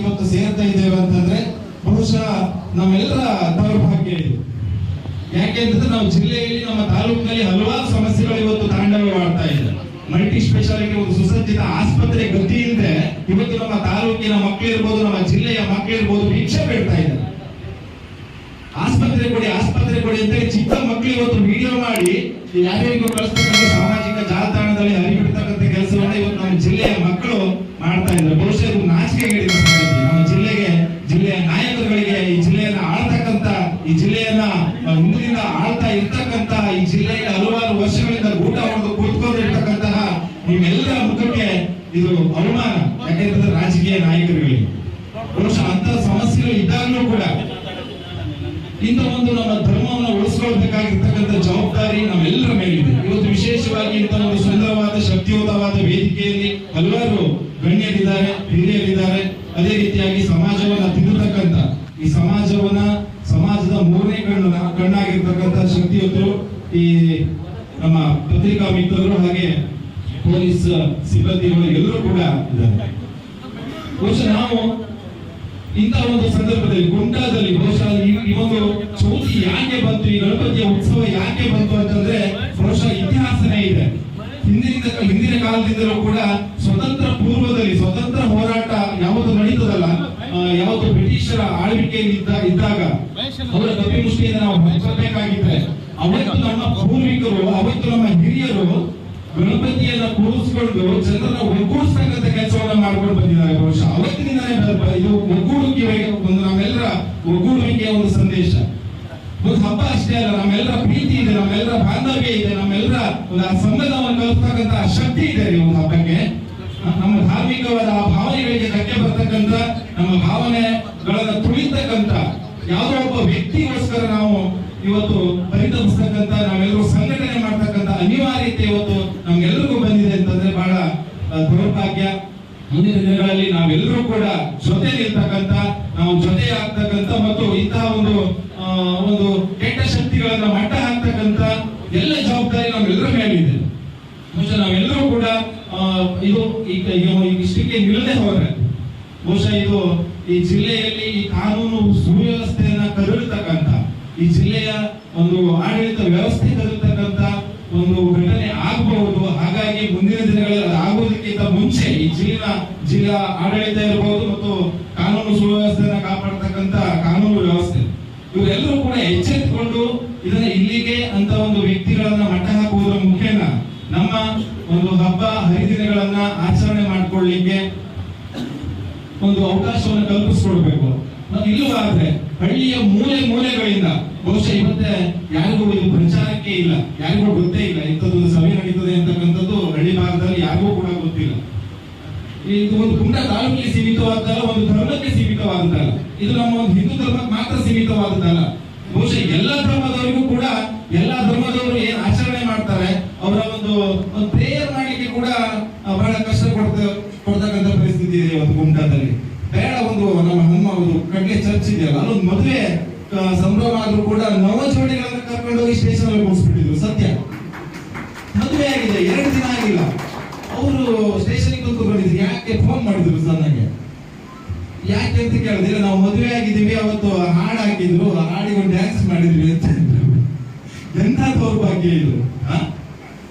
ಇವತ್ತು ಸೇರ್ತಾ ಇದ್ದೇವೆ ಅಂತಂದ್ರೆ ಬಹುಶಃ ನಮ್ಮೆಲ್ಲರ ದೌರ್ಭಾಗ್ಯ ಇದು. ಯಾಕೆಂತಂದ್ರೆ ನಾವು ಜಿಲ್ಲೆಯಲ್ಲಿ, ನಮ್ಮ ತಾಲೂಕಿನಲ್ಲಿ ಹಲವಾರು ಸಮಸ್ಯೆಗಳು ಇವತ್ತು ತಾಂಡವವಾಡ್ತಾ ಇದೆ. ಮಲ್ಟಿ ಸ್ಪೆಷಾಲಿಟಿ, ಒಂದು ಸುಸಜ್ಜಿತ ಆಸ್ಪತ್ರೆ ಗತಿ ಇಲ್ಲದೆ ಇವತ್ತು ನಮ್ಮ ತಾಲೂಕಿನ ಮಕ್ಕಳಿರ್ಬೋದು ನಮ್ಮ ಜಿಲ್ಲೆಯ ಮಕ್ಕಳು ಇರ್ಬೋದು ಭಿಕ್ಷೆ ಬೇಡ್ತಾ ಇದೆ ಆಸ್ಪತ್ರೆ ಕೊಡಿ ಆಸ್ಪತ್ರೆ ಕೊಡಿ ಅಂತ ಚಿಕ್ಕ ಮಕ್ಕಳು ಇವತ್ತು ವಿಡಿಯೋ ಮಾಡಿ ಯಾರ್ಯಾರಿಗೂ ಕಳಿಸ್ತಕ್ಕಂಥ ಸಾಮಾಜಿಕ ಜಾಲತಾಣದಲ್ಲಿ ಹರಿಬಿಡ್ತಕ್ಕಂಥ ಕೆಲಸವನ್ನು ಇವತ್ತು ನಮ್ಮ ಜಿಲ್ಲೆಯ ಮಕ್ಕಳು ಮಾಡ್ತಾ ಇದ್ದಾರೆ. ಬಹುಶಃ ನಾಚಿಕೆ ನಾಚಿಕೆಗೇಡಿನ ಆಳ್ತಾ ಇರ್ತಕ್ಕಂತ ಈ ಜಿಲ್ಲೆಯ ಹಲವಾರು ವರ್ಷಗಳಿಂದ ಊಟ ಹೊಡೆದು ಕೂತ್ಕೊಂಡಿರ್ತಕ್ಕಂತಹ ನಿಮ್ಮೆಲ್ಲರ ಮುಖಕ್ಕೆ ಇದು ಅವಮಾನ. ಯಾಕೆಂತಂದ್ರೆ ರಾಜಕೀಯ ನಾಯಕರುಗಳಿಗೆ. ಬಹುಶಃ ಅಂತ ಸಮಸ್ಯೆಗಳು ಇದ್ದಾಗಲೂ ಕೂಡ ಇಂಥ ಒಂದು ನಮ್ಮ ಧರ್ಮವನ್ನು ಉಳಿಸ್ಕೊಳ್ಬೇಕಾಗಿರ್ತಕ್ಕಂಥ ಜವಾಬ್ದಾರಿ ನಮ್ಮೆಲ್ಲರ ಮೇಲಿದೆ. ಇವತ್ತು ವಿಶೇಷವಾಗಿ ಇಂಥ ಒಂದು ಸುಂದರವಾದ, ಶಕ್ತಿಯುತವಾದ ವೇದಿಕೆಯಲ್ಲಿ ಹಲವಾರು ಈ ನಮ್ಮ ಪತ್ರಿಕಾ ಮಿತ್ರರು ಹಾಗೆ ಪೊಲೀಸ್ ಸಿಬ್ಬಂದಿಗಳು ಎಲ್ಲರೂ ಕೂಡ ಇದ್ದಾರೆ. ಬಹುಶಃ ನಾವು ಇಂತಹ ಒಂದು ಸಂದರ್ಭದಲ್ಲಿ ಗುಂಡಾದಲ್ಲಿ ಬಹುಶಃ ಒಂದು ಚೌತಿ ಯಾಕೆ ಬಂತು, ಈ ಗಣಪತಿಯ ಉತ್ಸವ ಯಾಕೆ ಬಂತು ಅಂತಂದ್ರೆ ಬಹುಶಃ ಇತಿಹಾಸನೇ ಇದೆ. ಹಿಂದಿನಿಂದ ಹಿಂದಿನ ಕಾಲದಿಂದಲೂ ಕೂಡ ಸ್ವತಂತ್ರ ಪೂರ್ವದಲ್ಲಿ ಸ್ವತಂತ್ರ ಹೋರಾಟ ಯಾವತ್ತು ನಡೀತದಲ್ಲ ಯಾವತ್ತು ಬ್ರಿಟಿಷರ ಆಳ್ವಿಕೆಯಲ್ಲಿ ಇದ್ದ ಇದ್ದಾಗ. ಅವರ ಕಪಿ ಮುಷ್ಟಿಯಿಂದ ನಾವು ಹಚ್ಚಬೇಕಾಗಿದ್ರೆ ಅವತ್ತು ನಮ್ಮ ಪೂರ್ವಿಕರು ಅವತ್ತು ನಮ್ಮ ಹಿರಿಯರು ಗಣಪತಿಯನ್ನ ಕೂರಿಸ್ಕೊಂಡು ಜನರನ್ನ ಒಗ್ಗೂಡಿಸ್ತಕ್ಕಂಥ ಕೆಲಸವನ್ನ ಮಾಡ್ಕೊಂಡು ಬಂದಿದ್ದಾರೆ ಬಹುಶಃ. ಅವತ್ತಿನಿಂದಾನೇ ಬ- ಇದು ಒಗ್ಗೂಡುವಿಕೆ ಒಂದು ನಮ್ಮೆಲ್ಲರ ಒಗ್ಗೂಡುವಿಕೆಯ ಒಂದು ಸಂದೇಶ. ಒಂದು ಹಬ್ಬ ಅಷ್ಟೇ ಅಲ್ಲ, ನಮ್ಮೆಲ್ಲರ ಪ್ರೀತಿ ಇದೆ, ನಮ್ಮೆಲ್ಲರ ಬಾಂಧವ್ಯ ಇದೆ, ನಮ್ಮೆಲ್ಲರ ಒಂದು ಆ ಸಂಬಂಧವನ್ನು ಕಲಿಸ್ತಕ್ಕಂಥ ಶಕ್ತಿ ಇದೆ ಈ ಒಂದು ಹಬ್ಬಕ್ಕೆ. ನಮ್ಮ ಧಾರ್ಮಿಕವಾದ ಆ ಭಾವನೆಗಳಿಗೆ ಧಕ್ಕೆ ಬರ್ತಕ್ಕಂಥ, ನಮ್ಮ ಭಾವನೆಗಳನ್ನ ತುಳಿತಕ್ಕಂಥ ಯಾವುದೋ ಒಬ್ಬ ವ್ಯಕ್ತಿಗೋಸ್ಕರ ನಾವು ಇವತ್ತು ನಮ್ಗೆಲ್ಲರಿಗೂ ಬಂದಿದೆ ಅಂತಂದ್ರೆ ಬಹಳ ದೌರ್ಭಾಗ್ಯ. ಮುಂದಿನ ದಿನಗಳಲ್ಲಿ ನಾವೆಲ್ಲರೂ ಕೂಡ ಜೊತೆ ನಿಲ್ತಕ್ಕಂತ ನಾವು ಜೊತೆ ಆಗ್ತಕ್ಕಂತ ಮತ್ತು ಇಂತಹ ಒಂದು ಒಂದು ಕೆಟ್ಟ ಶಕ್ತಿಗಳನ್ನ ಮಟ್ಟ ಹಾಕ್ತಕ್ಕಂತ ಎಲ್ಲ ಜವಾಬ್ದಾರಿ ನಮ್ಮೆಲ್ಲರ ಮೇಲಿದೆ. ಬಹುಶಃ ನಾವೆಲ್ಲರೂ ಕೂಡ ಇದು ಈಗ ಇಷ್ಟಕ್ಕೆ ನಿಲ್ಲದೆ ಹೋದ್ರೆ, ಬಹುಶಃ ಇದು ಈ ಜಿಲ್ಲೆಯಲ್ಲಿ ಈ ಕಾನೂನು ಸುವ್ಯವಸ್ಥೆಯನ್ನ ಕದಲ್ತಕ್ಕಂಥ ಈ ಜಿಲ್ಲೆಯ ಒಂದು ಆಡಳಿತ ವ್ಯವಸ್ಥೆ ಕದಲ್ತಕ್ಕಂಥ ಒಂದು ಘಟನೆ ಆಗಬಹುದು. ಹಾಗಾಗಿ ಮುಂದಿನ ದಿನಗಳಲ್ಲಿ ಆಗುವುದಕ್ಕಿಂತ ಮುಂಚೆ ಈ ಜಿಲ್ಲಾ ಜಿಲ್ಲಾ ಆಡಳಿತ ಇರಬಹುದು ಮತ್ತು ಕಾನೂನು ಸುವ್ಯವಸ್ಥೆಯನ್ನು ಕಾಪಾಡತಕ್ಕಂತ ಕಾನೂನು ವ್ಯವಸ್ಥೆ. ಇವರೆಲ್ಲರೂ ಕೂಡ ಎಚ್ಚೆತ್ತುಕೊಂಡು ಇದನ್ನ ಇಲ್ಲಿಗೆ ಅಂತ ಒಂದು ವ್ಯಕ್ತಿಗಳನ್ನ ಮಟ್ಟ ಹಾಕುವುದರ ಮುಖೇನ ನಮ್ಮ ಒಂದು ಹಬ್ಬ ಹರಿದಿನಗಳನ್ನ ಆಚರಣೆ ಮಾಡ್ಕೊಳ್ಳಿಕ್ಕೆ ಒಂದು ಅವಕಾಶವನ್ನು ಕಲ್ಪಿಸ್ಕೊಡ್ಬೇಕು. ಮತ್ತು ಇಲ್ಲವಾದ್ರೆ ಹಳ್ಳಿಯ ಮೂಲೆ ಮೂಲೆಗಳಿಂದ, ಬಹುಶಃ ಇವತ್ತೆ ಯಾರಿಗೂ ಇದು ಪ್ರಚಾರಕ್ಕೆ ಇಲ್ಲ, ಯಾರಿಗೂ ಗೊತ್ತೇ ಇಲ್ಲ ಇಂಥದ್ದೊಂದು ಸಭೆ ನಡೀತದೆ ಅಂತಕ್ಕಂಥದ್ದು ಹಳ್ಳಿ ಭಾಗದಲ್ಲಿ ಯಾರಿಗೂ ಕೂಡ ಗೊತ್ತಿಲ್ಲ. ಇದು ಒಂದು ಕುಂಡ ತಾಲೂಕಿಗೆ ಸೀಮಿತವಾದಲ್ಲ ಒಂದು ಧರ್ಮಕ್ಕೆ ಸೀಮಿತವಾದದ್ದಲ್ಲ. ಇದು ನಮ್ಮ ಒಂದು ಹಿಂದೂ ಧರ್ಮಕ್ಕೆ ಮಾತ್ರ ಸೀಮಿತವಾದದ್ದಲ್ಲ. ಬಹುಶಃ ಎಲ್ಲ ಧರ್ಮದವರಿಗೂ ಕೂಡ, ಎಲ್ಲಾ ಧರ್ಮದವರು ಏನ್ ಆಚರಣೆ ಮಾಡ್ತಾರೆ, ಅವರ ಒಂದು ಒಂದು ಪ್ರೇಯರ್ ಮಾಡಲಿಕ್ಕೆ ಕೂಡ ಬಹಳ ಕಷ್ಟ ಕೊಡ್ತ, ಕೊಡ್ತಕ್ಕಂಥ ಪರಿಸ್ಥಿತಿ ಇದೆ ಒಂದು ಕುಂಡದಲ್ಲಿ ಬೇಡ ಒಂದು ನಮ್ಮ ಕಡ್ಲೆ ಚರ್ಚ್ ಇದೆಯಲ್ಲ? ಅಲ್ಲೊಂದು ಮದುವೆ ಸಂಭ್ರಮ ಆದ್ರೂ ಕೂಡ ನವ ಜೋಡಿಗಳನ್ನ ಕರ್ಕೊಂಡು ಹೋಗಿ ಸ್ಟೇಷನ್ ಅಲ್ಲಿ ಕೂರಿಸ್ಬಿಟ್ಟಿದ್ರು, ಸತ್ಯ. ಮದುವೆ ಆಗಿದೆ, ಎರಡು ದಿನ ಆಗಿಲ್ಲ. ಅವರು ಸ್ಟೇಷನ್ಗೆ ಕೂತ್ಕೊಂಡಿದ್ರು ಯಾಕೆ ಫೋನ್ ಮಾಡಿದ್ರು ಸರ್ ಯಾಕೆ ಅಂತ ಕೇಳಿದ್ರೆ ನಾವು ಮದುವೆ ಆಗಿದ್ದೀವಿ, ಅವತ್ತು ಹಾಡು ಹಾಕಿದ್ರು ಹಾಡಿಗೆ ಒಂದು ಡ್ಯಾನ್ಸ್ ಮಾಡಿದ್ವಿ ಅಂತ. ಎಂತ ದೌರ್ಭಾಗ್ಯ ಇದು?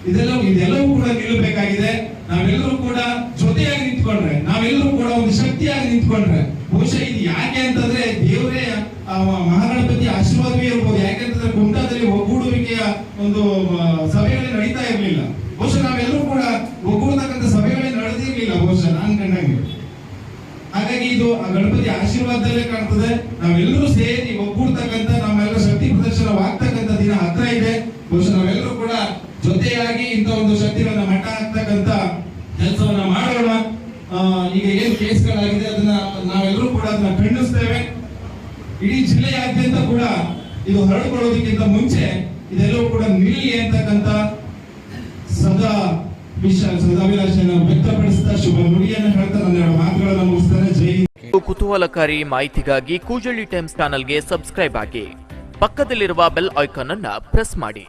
ಇದೆಲ್ಲ ಇದೆಲ್ಲವೂ ಕೂಡ ನಿಲ್ಲಬೇಕಾಗಿದೆ. ನಾವೆಲ್ಲರೂ ಕೂಡ ಜೊತೆಯಾಗಿ ನಿಂತ್ಕೊಂಡ್ರೆ ನಾವೆಲ್ಲರೂ ಕೂಡ ಒಂದು ಶಕ್ತಿಯಾಗಿ ನಿಂತ್ಕೊಂಡ್ರೆ ಬಹುಶಃ ಇದು ಯಾಕೆ ಅಂತಂದ್ರೆ ದೇವರೇ ಆ ಮಹಾಗಣಪತಿ ಆಶೀರ್ವಾದವೇ ಇರ್ಬೋದು. ಯಾಕೆಂತಂದ್ರೆ ಕುಮಟಾದಲ್ಲಿ ಒಗ್ಗೂಡುವಿಕೆಯ ಒಂದು ಸಭೆಗಳು ನಡೀತಾ ಇರಲಿಲ್ಲ. ಬಹುಶಃ ನಾವೆಲ್ಲರೂ ಕೂಡ ಒಗ್ಗೂಡತಕ್ಕಂಥ ಸಭೆಗಳೇ ನಡೆದಿರ್ಲಿಲ್ಲ ಬಹುಶಃ ನಾನ್ ಕಂಡಂಗೆ. ಹಾಗಾಗಿ ಇದು ಆ ಗಣಪತಿ ಆಶೀರ್ವಾದದಲ್ಲೇ ಕಾಣ್ತದೆ. ನಾವೆಲ್ಲರೂ ಸೇರಿ ಒಗ್ಗೂಡ್ತಕ್ಕಂಥ ನಮ್ಮೆಲ್ಲ ಶಕ್ತಿ ಪ್ರದರ್ಶನವಾಗ್ತಕ್ಕಂಥ ದಿನ ಹತ್ರ ಇದೆ. ಬಹುಶಃ ನಾವೆಲ್ಲರೂ ಕೂಡ ಜೊತೆಯಾಗಿ ಇಂಥ ಒಂದು ಶಕ್ತಿಗಳನ್ನ ಮಟ್ಟ ಹಾಕ್ತಕ್ಕಂಥ ಕೆಲಸವನ್ನ ಮಾಡೋಣ. ಈಗ ಏನು ಕೇಸ್ಗಳಾಗಿದೆ, ಅದನ್ನ ನಾವೆಲ್ಲರೂ ಕೂಡ ಅದನ್ನ ಖಂಡಿಸ್ತೇವೆ. ಇಡೀ ಜಿಲ್ಲೆಯಾದ್ಯಂತ ಕೂಡ ಇದು ಹರಡಿಕೊಳ್ಳೋದಕ್ಕಿಂತ ಮುಂಚೆ ಇದೆಲ್ಲವೂ ಕೂಡ ನಿಲ್ಲಿ ಅಂತಕ್ಕಂಥ ಸದಾ ಸದಾಭಿಲಾಷೆಯನ್ನು ವ್ಯಕ್ತಪಡಿಸ್ತಾ ಶುಭ ನುಡಿಯನ್ನು ಹೇಳ್ತಾ ನನ್ನ ಮಾತುಗಳನ್ನು ಮುಗಿಸ್ತಾರೆ ಜೈ. ಕುತೂಹಲಕಾರಿ ಮಾಹಿತಿಗಾಗಿ ಕೂಜಳ್ಳಿ ಟೈಮ್ಸ್ ಚಾನಲ್ಗೆ ಸಬ್ಸ್ಕ್ರೈಬ್ ಆಗಿ. ಪಕ್ಕದಲ್ಲಿರುವ ಬೆಲ್ ಐಕಾನ್ ಅನ್ನ ಪ್ರೆಸ್ ಮಾಡಿ.